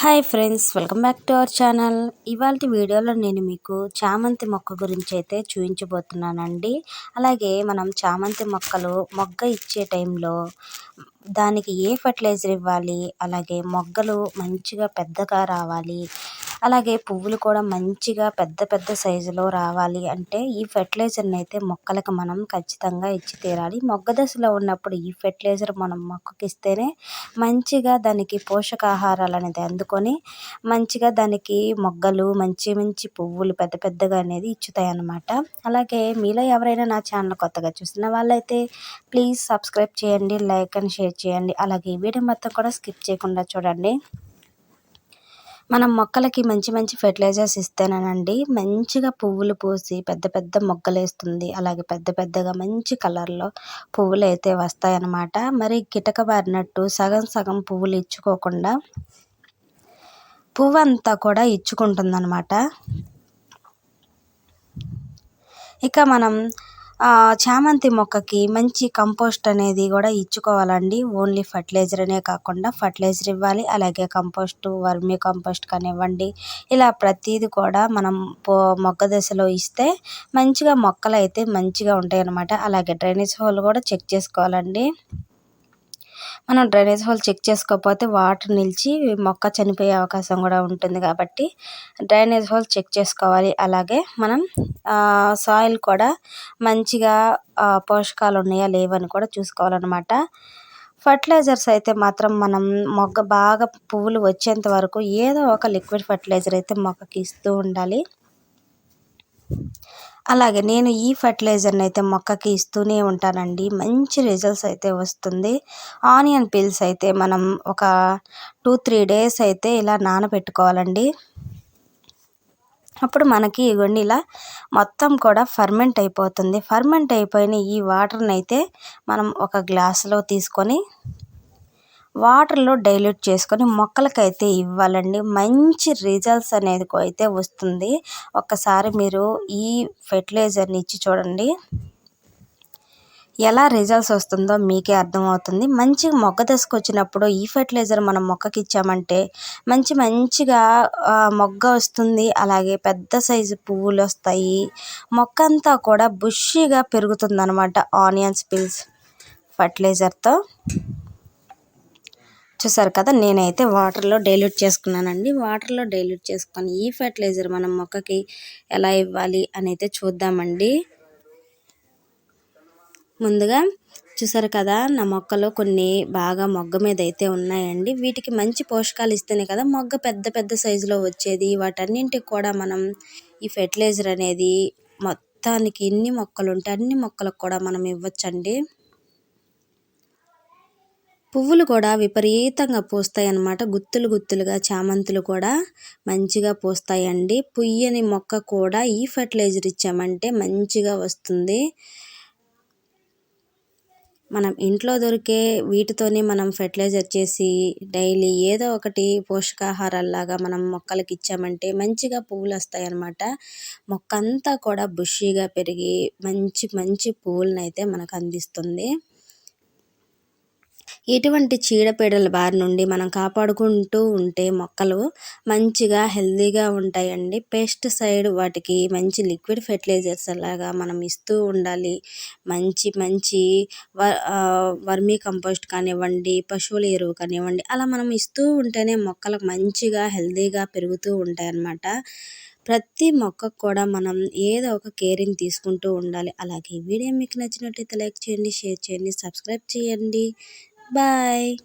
Hi friends welcome back to our channel ఇవాళ వీడియోలో నేను మీకు చామంతి మొక్క గురించి అయితే చూపించబోతున్నానండి. అలాగే మనం చామంతి మొక్కలు మొగ్గ ఇచ్చే టైంలో దానికి ఏ ఫర్టిలైజర్ ఇవ్వాలి? అలాగే మొగ్గలు మంచిగా పెద్దగా రావాలి. అలాగే పువ్వులు కూడా మంచిగా పెద్ద పెద్ద సైజులో రావాలి అంటే ఈ ఫెర్టిలైజర్ని అయితే మొక్కలకు మనం ఖచ్చితంగా ఇచ్చి తీరాలి. మొగ్గ దశలో ఉన్నప్పుడు ఈ ఫెర్టిలైజర్ మనం మొక్కకి ఇస్తేనే మంచిగా దానికి పోషకాహారాలు అనేది అందుకొని మంచిగా దానికి మొగ్గలు మంచి మంచి పువ్వులు పెద్ద పెద్దగా అనేది ఇచ్చుతాయి అన్నమాట అలాగే మీలో ఎవరైనా నా ఛానల్ కొత్తగా చూసిన వాళ్ళైతే ప్లీజ్ సబ్స్క్రైబ్ చేయండి లైక్ అండ్ షేర్ చేయండి. అలాగే వీడియో మొత్తం కూడా స్కిప్ చేయకుండా చూడండి. మనం మొక్కలకి మంచి మంచి ఫెర్టిలైజర్స్ ఇస్తేనేనండి మంచిగా పువ్వులు పూసి పెద్ద పెద్ద మొగ్గలేస్తుంది. అలాగే పెద్ద పెద్దగా మంచి కలర్లో పువ్వులు అయితే వస్తాయన్నమాట. మరి కిటక బారినట్టు సగం సగం పువ్వులు ఇచ్చుకోకుండా పువ్వు అంతా కూడా ఇచ్చుకుంటుందన్నమాట. ఇక మనం చామంతి మొక్కకి మంచి కంపోస్ట్ అనేది కూడా ఇచ్చుకోవాలండి. ఓన్లీ ఫర్టిలైజర్ అనే కాకుండా ఫర్టిలైజర్ ఇవ్వాలి అలాగే కంపోస్ట్ వర్మీ కంపోస్ట్ కానివ్వండి. ఇలా ప్రతీది కూడా మనం పో మొక్క దశలో ఇస్తే మంచిగా మొక్కలు అయితే మంచిగా ఉంటాయి అన్నమాట అలాగే డ్రైనేజ్ హోల్ కూడా చెక్ చేసుకోవాలండి. మనం డ్రైనేజ్ హోల్ చెక్ చేసుకోకపోతే వాటర్ నిలిచి మొక్క చనిపోయే అవకాశం కూడా ఉంటుంది కాబట్టి డ్రైనేజ్ హోల్ చెక్ చేసుకోవాలి. అలాగే మనం సాయిల్ కూడా మంచిగా పోషకాలు ఉన్నాయా లేవని కూడా చూసుకోవాలన్నమాట. ఫర్టిలైజర్స్ అయితే మాత్రం మనం మొగ్గ బాగా పువ్వులు వచ్చేంత వరకు ఏదో ఒక లిక్విడ్ ఫర్టిలైజర్ అయితే మొక్కకి ఇస్తూ ఉండాలి. అలాగే నేను ఈ ఫర్టిలైజర్ని అయితే మొక్కకి ఇస్తూనే ఉంటానండి. మంచి రిజల్ట్స్ అయితే వస్తుంది. ఆనియన్ పీల్స్ అయితే మనం ఒక టూ త్రీ డేస్ అయితే ఇలా నానబెట్టుకోవాలండి. అప్పుడు మనకి ఈ ఇలా మొత్తం కూడా ఫర్మెంట్ అయిపోతుంది. ఫర్మెంట్ అయిపోయిన ఈ వాటర్ని అయితే మనం ఒక గ్లాసులో తీసుకొని వాటర్లో డైల్యూట్ చేసుకొని మొక్కలకైతే ఇవ్వాలండి. మంచి రిజల్ట్స్ అనేది అయితే వస్తుంది. ఒక్కసారి మీరు ఈ ఫెర్టిలైజర్ని ఇచ్చి చూడండి. ఎలా రిజల్ట్స్ వస్తుందో మీకే అర్థమవుతుంది. మంచి మొగ్గ దశకు వచ్చినప్పుడు ఈ ఫెర్టిలైజర్ మనం మొక్కకి ఇచ్చామంటే మంచి మంచిగా మొగ్గ వస్తుంది. అలాగే పెద్ద సైజు పువ్వులు వస్తాయి. మొక్క అంతా కూడా బుష్గా పెరుగుతుంది అనమాట ఆనియన్స్ పిల్స్ ఫర్టిలైజర్తో చూసారు కదా నేనైతే వాటర్లో డైల్యూట్ చేసుకున్నానండి. వాటర్లో డైల్యూట్ చేసుకొని ఈ ఫర్టిలైజర్ మనం మొక్కకి ఎలా ఇవ్వాలి అని అయితే చూద్దామండి. ముందుగా చూసారు కదా నా మొక్కలో కొన్ని బాగా మొగ్గ మీద అయితే ఉన్నాయండి. వీటికి మంచి పోషకాలు ఇస్తేనే కదా మొగ్గ పెద్ద పెద్ద సైజులో వచ్చేది. వాటన్నింటికి కూడా మనం ఈ ఫెర్టిలైజర్ అనేది మొత్తానికి ఎన్ని మొక్కలు ఉంటే అన్ని మొక్కలకు కూడా మనం ఇవ్వచ్చండి. పువ్వులు కూడా విపరీతంగా పూస్తాయి అన్నమాట గుత్తులు గుత్తులుగా చామంతులు కూడా మంచిగా పూస్తాయండి. పుయ్యని మొక్క కూడా ఈ ఫర్టిలైజర్ ఇచ్చామంటే మంచిగా వస్తుంది. మనం ఇంట్లో దొరికే వీటితోనే మనం ఫెర్టిలైజర్ చేసి డైలీ ఏదో ఒకటి పోషకాహారాల్లాగా మనం మొక్కలకి ఇచ్చామంటే మంచిగా పువ్వులు వస్తాయి అన్నమాట మొక్క అంతా కూడా బుషీగా పెరిగి మంచి మంచి పువ్వులను అయితే మనకు అందిస్తుంది. ఎటువంటి చీడపీడల బారి నుండి మనం కాపాడుకుంటూ ఉంటే మొక్కలు మంచిగా హెల్తీగా ఉంటాయండి. పెస్టిసైడ్ వాటికి మంచి లిక్విడ్ ఫెర్టిలైజర్స్ లాగా మనం ఇస్తూ ఉండాలి. మంచి మంచి వర్మీ కంపోస్ట్ కానివ్వండి పశువుల ఎరువు కానివ్వండి అలా మనం ఇస్తూ ఉంటేనే మొక్కలకు మంచిగా హెల్తీగా పెరుగుతూ ఉంటాయి అన్నమాట ప్రతి మొక్కకు కూడా మనం ఏదో ఒక కేరింగ్ తీసుకుంటూ ఉండాలి. అలాగే వీడియో మీకు నచ్చినట్టయితే లైక్ చేయండి షేర్ చేయండి సబ్స్క్రైబ్ చేయండి. Bye.